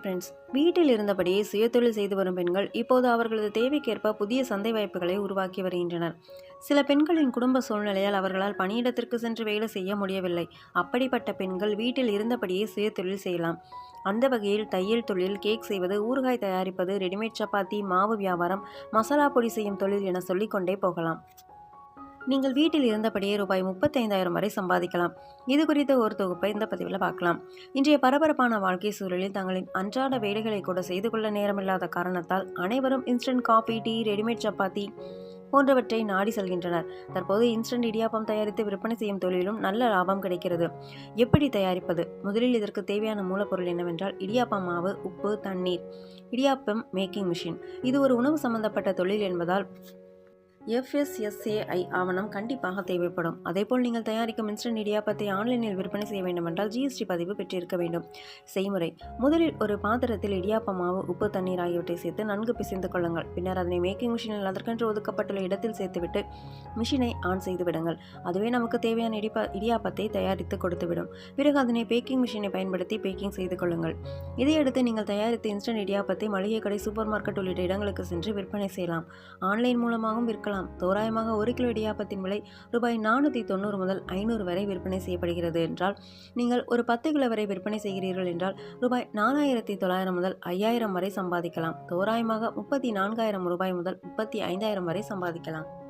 Friends வீட்டில் இருந்தபடியே சுயதொழில் செய்து வரும் பெண்கள் இப்போது அவர்களது தேவைக்கேற்ப புதிய சந்தை வாய்ப்புகளை உருவாக்கி வருகின்றனர். சில பெண்களின் குடும்ப சூழ்நிலையால் அவர்களால் பணியிடத்திற்கு சென்று வேலை செய்ய முடியவில்லை. அப்படிப்பட்ட பெண்கள் வீட்டில் இருந்தபடியே சுயதொழில் செய்யலாம். அந்த வகையில் தையல் தொழில் கேக் செய்வது ஊறுகாய் தயாரிப்பது ரெடிமேட் சப்பாத்தி மாவு வியாபாரம் மசாலா பொடி செய்யும் தொழில் என சொல்லிக்கொண்டே போகலாம். நீங்கள் வீட்டில் இருந்தபடியே ரூபாய் முப்பத்தைந்தாயிரம் வரை சம்பாதிக்கலாம். இது குறித்த ஒரு தொகுப்பை இந்த பதிவில் பார்க்கலாம். இன்றைய பரபரப்பான வாழ்க்கை சூழலில் தங்களின் அன்றாட வேலைகளை கூட செய்து கொள்ள நேரமில்லாத காரணத்தால் அனைவரும் instant coffee tea readymade chapati போன்றவற்றை நாடி செல்கின்றனர். தற்போது இன்ஸ்டன்ட் இடியாப்பம் தயாரித்து விற்பனை செய்யும் தொழிலும் நல்ல லாபம் கிடைக்கிறது. எப்படி தயாரிப்பது? முதலில் இதற்கு தேவையான மூலப்பொருள் என்னவென்றால் இடியாப்பம் மாவு உப்பு தண்ணீர். இடியாப்பம் மேக்கிங் மிஷின் இது ஒரு உணவு சம்பந்தப்பட்ட தொழில் என்பதால் எஃப்எஸ்எஸ்ஏஐ ஆவணம் கண்டிப்பாக தேவைப்படும். அதேபோல் நீங்கள் தயாரிக்கும் இன்ஸ்டன்ட் இடியாப்பத்தை ஆன்லைனில் விற்பனை செய்ய வேண்டுமென்றால் ஜிஎஸ்டி பதிவு பெற்றிருக்க வேண்டும். செய்முறை. முதலில் ஒரு பாத்திரத்தில் இடியாப்ப மாவு உப்பு தண்ணீர் ஆகியவற்றை சேர்த்து நன்கு பிசைந்து கொள்ளுங்கள். பின்னர் அதனை மேக்கிங் மிஷினில் அதற்கென்று ஒதுக்கப்பட்டுள்ள இடத்தில் சேர்த்துவிட்டு மிஷினை ஆன் செய்து விடுங்கள். அதுவே நமக்கு தேவையான இடிப்பா இடியாப்பத்தை தயாரித்து கொடுத்துவிடும். பிறகு அதனை பேக்கிங் மிஷினை பயன்படுத்தி பேக்கிங் செய்து கொள்ளுங்கள். இதையடுத்து நீங்கள் தயாரித்த இன்ஸ்டன்ட் இடியாப்பத்தை மளிகை கடை சூப்பர் மார்க்கெட் உள்ளிட்ட இடங்களுக்கு சென்று விற்பனை செய்யலாம். ஆன்லைன் மூலமாகவும் விற்கலாம். தோராயமாக ஒரு கிலோ இடியாப்பத்தின் விலை ரூபாய் நானூற்றி தொண்ணூறு முதல் ஐநூறு வரை விற்பனை செய்யப்படுகிறது என்றால் நீங்கள் ஒரு பத்து கிலோ வரை விற்பனை செய்கிறீர்கள் என்றால் ரூபாய் நாலாயிரத்தி தொள்ளாயிரம் முதல் ஐயாயிரம் வரை சம்பாதிக்கலாம். தோராயமாக முப்பத்தி நான்காயிரம் ரூபாய் முதல் முப்பத்தி ஐந்தாயிரம் வரை சம்பாதிக்கலாம்.